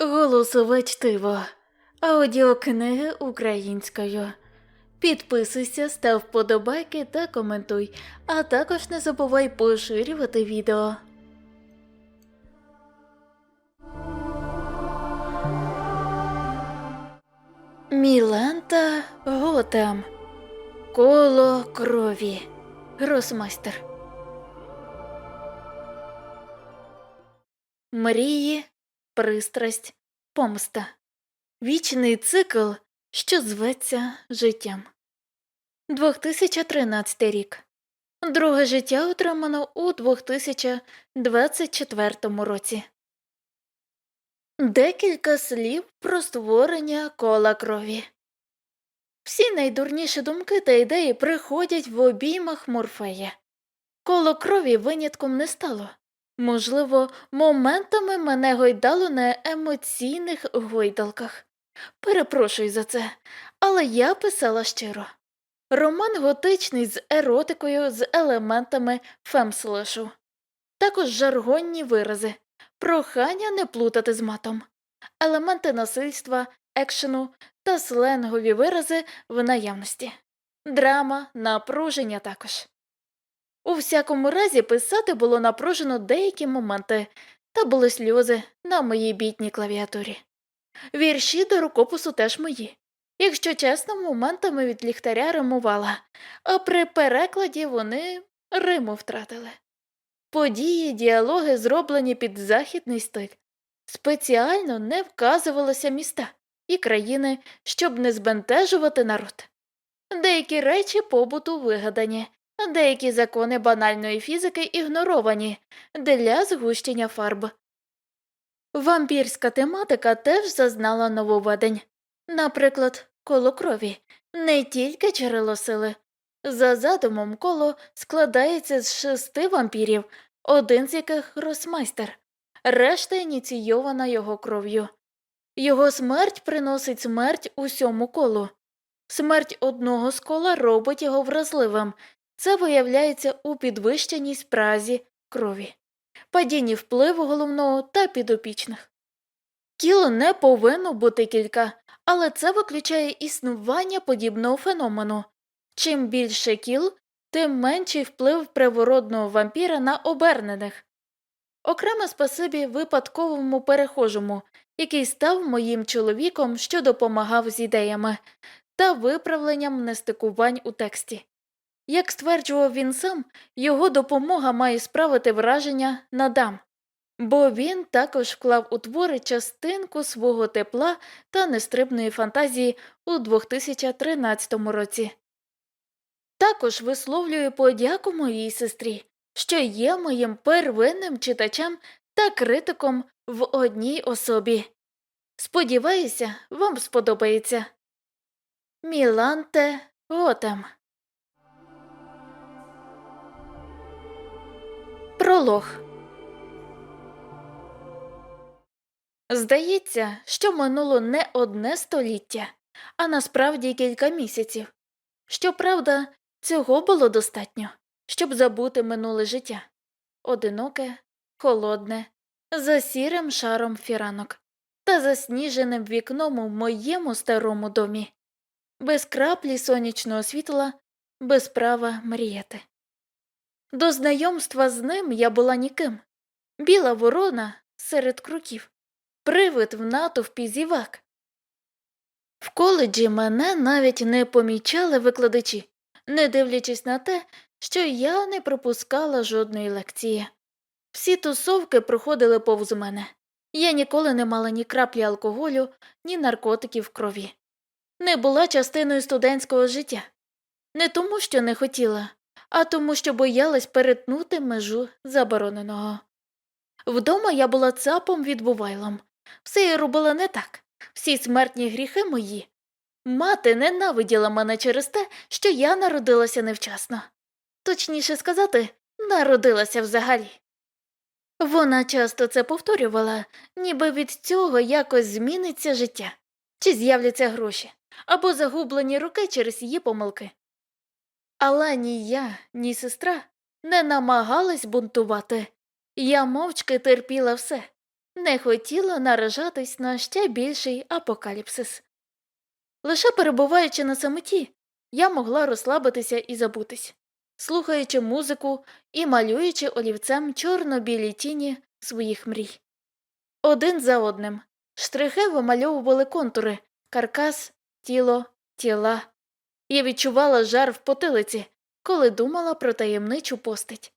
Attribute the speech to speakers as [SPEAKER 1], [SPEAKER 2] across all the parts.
[SPEAKER 1] Голосове чтиво. Аудіокниги українською. Підписуйся, став вподобайки та коментуй, а також не забувай поширювати відео. Міланта Готем. Коло крові. Гросмайстер. Мрії, пристрасть, помста. Вічний цикл, що зветься життям. 2013 рік. Друге життя отримано у 2024 році. Декілька слів про створення кола крові. Всі найдурніші думки та ідеї приходять в обіймах Морфея. Коло крові винятком не стало. Можливо, моментами мене гойдало на емоційних гойдалках. Перепрошую за це, але я писала щиро. Роман готичний з еротикою, з елементами фемслешу. Також жаргонні вирази, прохання не плутати з матом, елементи насильства, екшену та сленгові вирази в наявності, драма, напруження також. У всякому разі, писати було напружено деякі моменти, та були сльози на моїй бідній клавіатурі. Вірші до рукопису теж мої. Якщо чесно, моментами від ліхтаря римувала, а при перекладі вони риму втратили. Події, діалоги зроблені під західний стиль. Спеціально не вказувалося міста і країни, щоб не збентежувати народ. Деякі речі побуту вигадані, деякі закони банальної фізики ігноровані для згущення фарб. Вампірська тематика теж зазнала нововведень. Наприклад, коло крові не тільки джерело сили. За задумом коло складається з шести вампірів, один з яких росмайстер, решта ініційована його кров'ю. Його смерть приносить смерть усьому колу. Смерть одного з кола робить його вразливим. Це виявляється у підвищеній спразі крові, падінні впливу головного та підопічних. Кіл не повинно бути кілька, але це виключає існування подібного феномену. Чим більше кіл, тим менший вплив привородного вампіра на обернених. Окреме спасибі випадковому перехожому, який став моїм чоловіком, що допомагав з ідеями та виправленням нестикувань у тексті. Як стверджував він сам, його допомога має справити враження на дам, бо він також вклав у твори частинку свого тепла та нестрибної фантазії у 2013 році. Також висловлюю подяку моїй сестрі, що є моїм первинним читачем та критиком в одній особі. Сподіваюся, вам сподобається. Міланте Готем Пролог Здається, що минуло не одне століття, а насправді кілька місяців. Щоправда, цього було достатньо, щоб забути минуле життя одиноке, холодне, за сірим шаром фіранок та засніженим вікном у моєму старому домі, без краплі сонячного світла, без права мріяти. До знайомства з ним я була ніким. Біла ворона серед круків, привид в натовпі зівак. В коледжі мене навіть не помічали викладачі, не дивлячись на те, що я не пропускала жодної лекції. Всі тусовки проходили повз мене. Я ніколи не мала ні краплі алкоголю, ні наркотиків в крові. Не була частиною студентського життя. Не тому, що не хотіла, а тому, що боялась перетнути межу забороненого. Вдома я була цапом відбувайлом. Все я робила не так. Всі смертні гріхи мої. Мати ненавиділа мене через те, що я народилася невчасно. Точніше сказати, народилася взагалі. Вона часто це повторювала, ніби від цього якось зміниться життя, чи з'являться гроші, або загублені руки через її помилки. Але ні я, ні сестра не намагались бунтувати. Я мовчки терпіла все. не хотіла наражатись на ще більший апокаліпсис. Лише перебуваючи на самоті, я могла розслабитися і забутись, слухаючи музику і малюючи олівцем чорно-білі тіні своїх мрій. Один за одним штрихи вимальовували контури, каркас, тіло, тіла. Я відчувала жар в потилиці, коли думала про таємничу постать.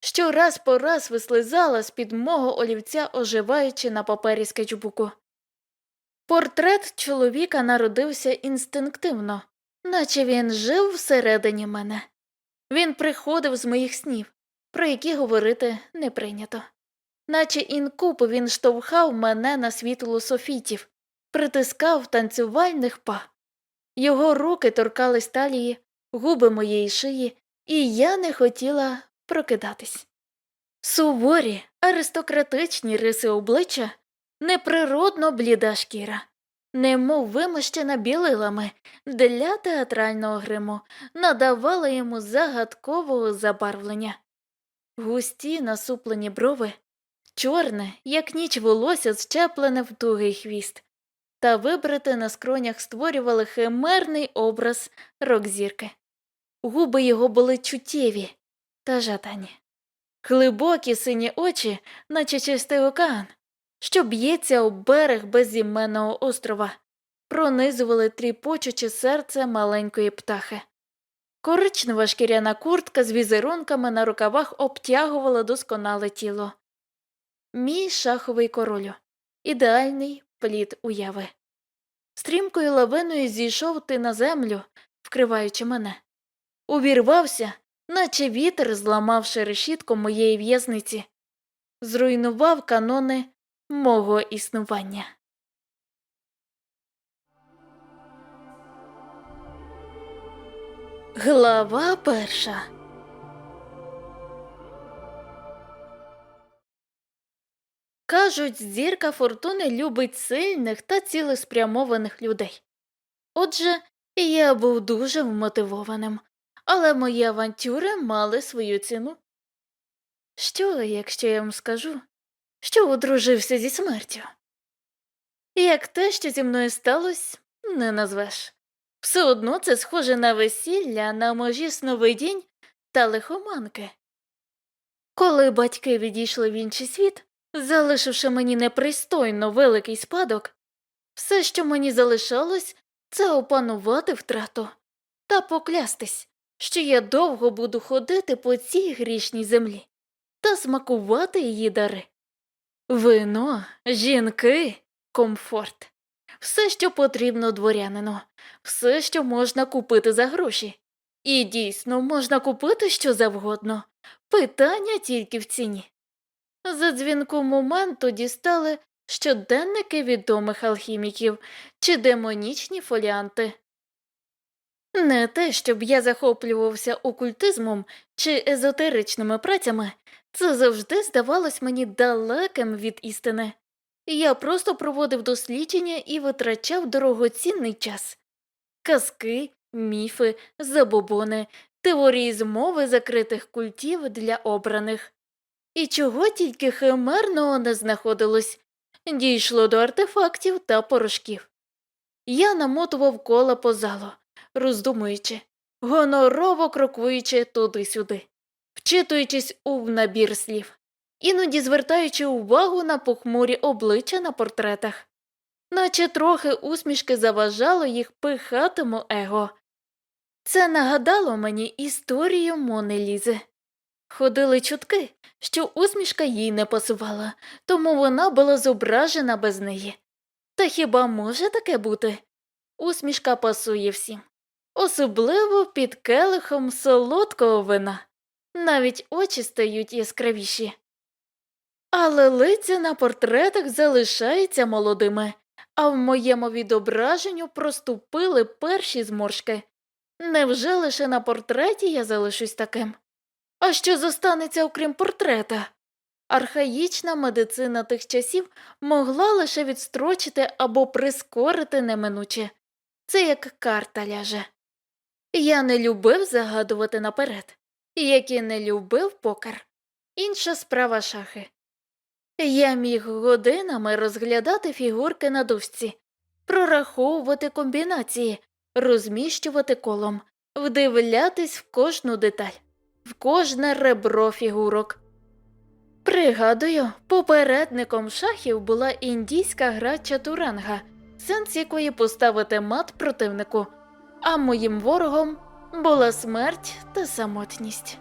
[SPEAKER 1] що раз по раз вислизала з-під мого олівця, оживаючи на папері скетчбуку. Портрет чоловіка народився інстинктивно, наче він жив всередині мене. Він приходив з моїх снів, про які говорити не прийнято. Наче інкуб він штовхав мене на світло софітів, притискав танцювальних па. Його руки торкались талії, губи моєї шиї, і я не хотіла прокидатись. Суворі, аристократичні риси обличчя, неприродно бліда шкіра, немов вимощена білилами для театрального гриму, надавала йому загадкового забарвлення. Густі насуплені брови, чорне, як ніч волосся, зчеплене в тугий хвіст, та вибрити на скронях створювали химерний образ рок-зірки. Губи його були чуттєві та жадані. Глибокі сині очі, наче чистий океан, що б'ється об берег безіменного острова, пронизували тріпочуче серце маленької птахи. Коричнева шкіряна куртка з візерунками на рукавах обтягувала досконале тіло. Мій шаховий королю, ідеальний плід уяви. Стрімкою лавиною зійшов ти на землю, вкриваючи мене. Увірвався, наче вітер, зламавши решітку моєї в'язниці, зруйнував канони мого існування. Глава перша Кажуть, зірка фортуни любить сильних та цілеспрямованих людей. Отже, я був дуже вмотивованим, але мої авантюри мали свою ціну. Що, якщо я вам скажу, що одружився зі смертю? Як те, що зі мною сталося, не назвеш. Все одно це схоже на весілля, на можі сновидінь та лихоманки. Коли батьки відійшли в інший світ, залишивши мені непристойно великий спадок, все, що мені залишалось, це опанувати втрату та поклястись, що я довго буду ходити по цій грішній землі та смакувати її дари. Вино, жінки, комфорт, все, що потрібно дворянину, все, що можна купити за гроші. І дійсно можна купити що завгодно. Питання тільки в ціні. За дзвінком моменту дістали щоденники відомих алхіміків чи демонічні фоліанти. Не те, щоб я захоплювався окультизмом чи езотеричними працями, це завжди здавалось мені далеким від істини. Я просто проводив дослідження і витрачав дорогоцінний час. Казки, міфи, забобони, теорії змови закритих культів для обраних. І чого тільки химерного не знаходилось, дійшло до артефактів та порошків. Я намотував кола по залу, роздумуючи, гонорово крокуючи туди-сюди, вчитуючись у набір слів, іноді звертаючи увагу на похмурі обличчя на портретах, наче трохи усмішки заважало їх пихатиму его. Це нагадало мені історію Мони Лізи. Ходили чутки, що усмішка їй не пасувала, тому вона була зображена без неї. Та хіба може таке бути? Усмішка пасує всім, особливо під келихом солодкого вина, навіть очі стають яскравіші. Але лиця на портретах залишаються молодими, а в моєму відображенню проступили перші зморшки. Невже лише на портреті я залишусь таким? А що зостанеться окрім портрета? Архаїчна медицина тих часів могла лише відстрочити або прискорити неминуче. Це як карта ляже. Я не любив загадувати наперед, як і не любив покер. Інша справа шахи. Я міг годинами розглядати фігурки на дошці, прораховувати комбінації, розміщувати колом, вдивлятись в кожну деталь, в кожне ребро фігурок. Пригадую, попередником шахів була індійська гра чатуранга, сенс якої поставити мат противнику, а моїм ворогом була смерть та самотність.